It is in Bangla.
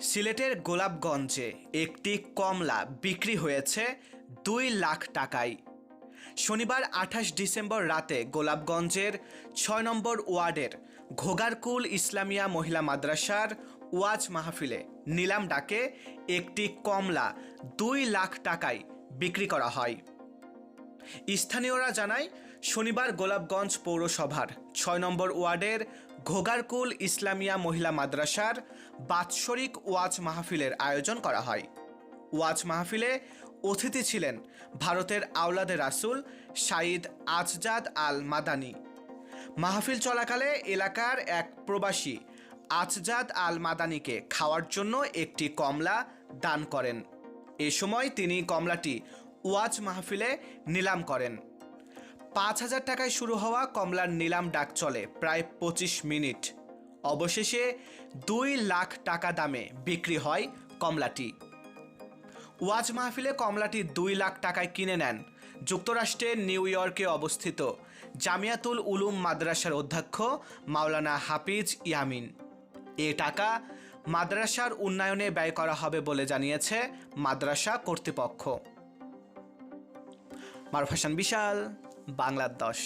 সিলেটের গোলাপগঞ্জে একটি কমলা বিক্রি হয়েছে দুই লাখ টাকায়। শনিবার আঠাশ ডিসেম্বর রাতে গোলাপগঞ্জের ছয় নম্বর ওয়ার্ডের ঘোগারকুল ইসলামিয়া মহিলা মাদ্রাসার ওয়াজ মাহফিলে নিলাম ডাকে একটি কমলা দুই লাখ টাকায় বিক্রি করা হয়। স্থানীয়রা জানায়, শনিবার গোলাপগঞ্জ পৌরসভার ছয় নম্বর ওয়ার্ডের ঘোগারকুল ইসলামিয়া মহিলা মাদ্রাসার বাৎসরিক ওয়াজ মাহফিলের আয়োজন করা হয়। ওয়াজ মাহফিলে অতিথি ছিলেন ভারতের আওলাদে রাসুল সাঈদ আজজাদ আল মাদানি মাহফিল চলাকালে এলাকার এক প্রবাসী আজজাদ আল মাদানিকে খাওয়ার জন্য একটি কমলা দান করেন। এ সময় তিনি কমলাটি ওয়াজ মাহফিলে নিলাম করেন। পাঁচ হাজার টাকায় শুরু হওয়া কমলার নিলাম ডাক চলে প্রায় পঁচিশ মিনিট। অবশেষে দুই লাখ টাকা দামে বিক্রি হয় কমলাটি। ওয়াজ মাহফিলে কমলাটি দুই লাখ টাকায় কিনে নেন। যুক্তরাষ্ট্রের নিউ ইয়র্কে অবস্থিত জামিয়াতুল উলুম মাদ্রাসার অধ্যক্ষ মাওলানা হাফিজ ইয়ামিন। এ টাকা মাদ্রাসার উন্নয়নে ব্যয় করা হবে বলে জানিয়েছে মাদ্রাসা কর্তৃপক্ষ। মারুফ হাসান, বিশাল বাংলার দশ।